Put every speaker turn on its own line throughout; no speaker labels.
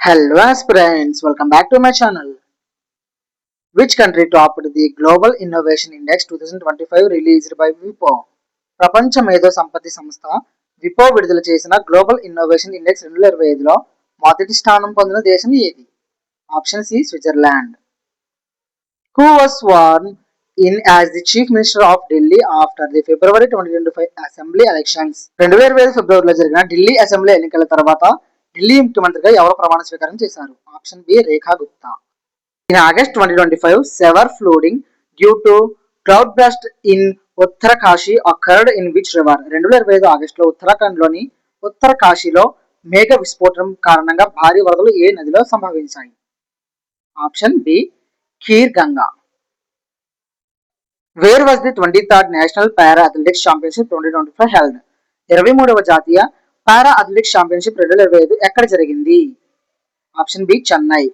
Hello aspirants welcome back to my channel which country top the global innovation index two thousand twenty five released by విపో ప్రపంచ మేధో సంపత్తి సంస్థ విపో విడుదల చేసిన global innovation index రెండు వేల ఇరవై ఐదులో మొదటి స్థానం పొందిన దేశం ఏది? Option C Switzerland who was sworn in as the chief minister of Delhi after the February twenty twenty five assembly elections రెండు వేల ఇరవై ఐదు ఫిబ్రవరిలో జరిగిన ఢిల్లీ అసెంబ్లీ ఎన్నికల తర్వాత ఢిల్లీ ముఖ్యమంత్రిగా ఎవరు ప్రమాణ స్వీకారం చేశారు? Option B Rekha Gupta. In August twenty twenty five severe flooding due to cloud blast in Uttarkashi occurred in which river రెండు వేల ఇరవై ఐదు ఆగస్టులో ఉత్తరాఖండ్లోని ఉత్తరకాశీలో మేఘ విస్ఫోటనం కారణంగా భారీ వరదలు ఏ నదిలో సంభవించాయి? Option B Kheer Ganga. Where was the twenty third national para athletics championship twenty twenty five held. ఇరవై మూడవ జాతీయ పారా అథ్లెటిక్స్ ఛాంపియన్షిప్ రెండు వేల ఇరవై ఐదు ఎక్కడ జరిగింది? Option B Chennai.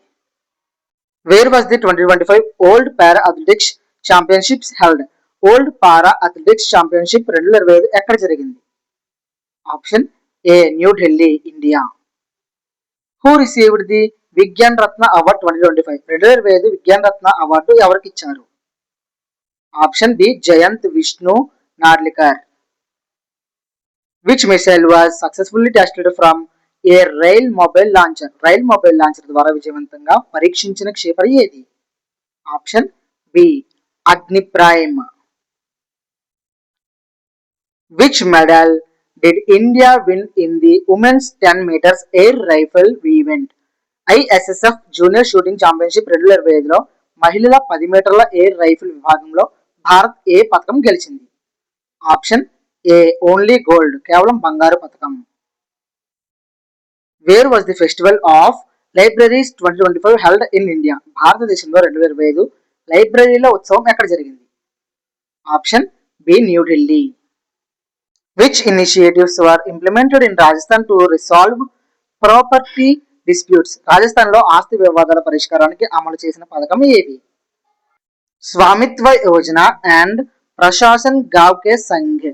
Where was the twenty twenty five world para athletics championships held world para athletics championship రెండు వేల ఇరవై ఐదు ఎక్కడ జరిగింది? Option A New Delhi India who received the Vigyan Ratna award twenty twenty five రెండు వేల ఇరవై ఐదు విజ్ఞాన్ రత్న అవార్డు ఎవరికి ఇచ్చారు? Option B Jayant Vishnu Narlikar which missile was successfully tested from a rail mobile launcher rail mobile launcher ద్వారా విజయవంతంగా పరీక్షించిన క్షేపణి ఏది? Option B Agni prime which medal did India win in the women's ten metres air rifle event ISSF junior shooting championship రెండు వేల ఇరవై ఐదులో మహిళల పది మీటర్ల ఎయిర్ రైఫిల్ విభాగంలో భారత్ ఏ పథకం గెలిచింది? ఆప్షన్ ఏ ఓన్లీ గోల్డ్ కేవలం బంగారు పథకం where was the festival of libraries twenty twenty five held in India భారతదేశంలో రెండు వేల ఇరవై ఐదు లైబ్రరీల ఉత్సవం ఎక్కడ జరిగింది? Option B New Delhi which initiatives were implemented in Rajasthan to resolve property disputes రాజస్థాన్లో ఆస్తి వివాదాల పరిష్కారానికి అమలు చేసిన పథకం ఏది? Swamitva Yojana and Prashasan Gaon Ke Sang.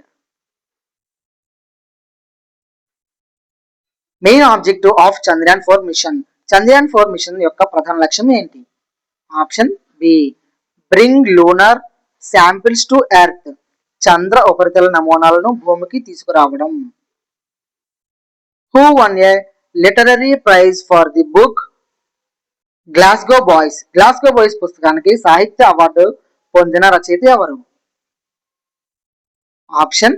Main objective of Chandrayaan four mission Chandrayaan four mission యొక్క ప్రధాన లక్ష్యం ఏంటి? Option B bring lunar samples to earth చంద్ర ఉపరితల నమూనాలను భూమికి తీసుకురావడం. Who won a literary prize for the book Glasgow Boys Glasgow Boys పుస్తకానికి సాహిత్య అవార్డు పొందిన రచయిత ఎవరు? Option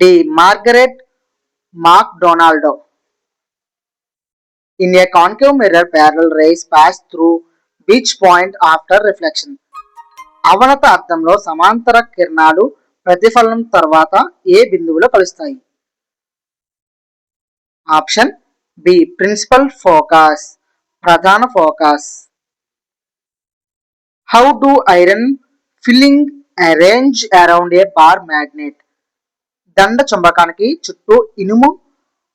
D Margaret MacDonald In a concave mirror, parallel rays pass through beach point after reflection. అవనత అర్థంలో సమాంతర కిరణాలు ప్రతిఫలనం తర్వాత ఏ బిందువులో కలుస్తాయి? ఆప్షన్ బి ప్రిన్సిపల్ ఫోకస్ ప్రధాన focus. How to iron filings arrange around a bar magnet? దండ చుంబకానికి చుట్టూ ఇనుము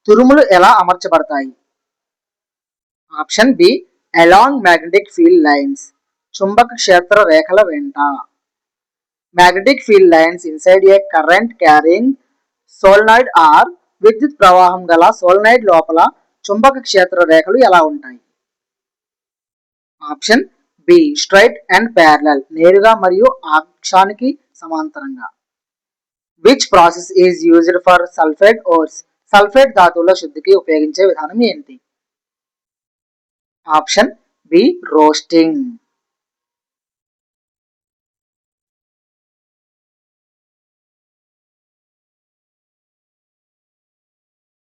తురుములు ఎలా అమర్చబడతాయి? Option B along magnetic field lines చుంబక క్షేత్ర రేఖల వెంట. Magnetic field lines inside a current carrying solenoid are విద్యుత్ ప్రవాహం గల సోల్నాయిడ్ లోపల చుంబక క్షేత్ర రేఖలు ఎలా ఉంటాయి? Option B straight and parallel నేరుగా మరియు అక్షానికి సమాంతరంగా. Which process is used for sulphate ores sulphate ధాతువుల శుద్ధికి ఉపయోగించే విధానం ఏంటి? Option B roasting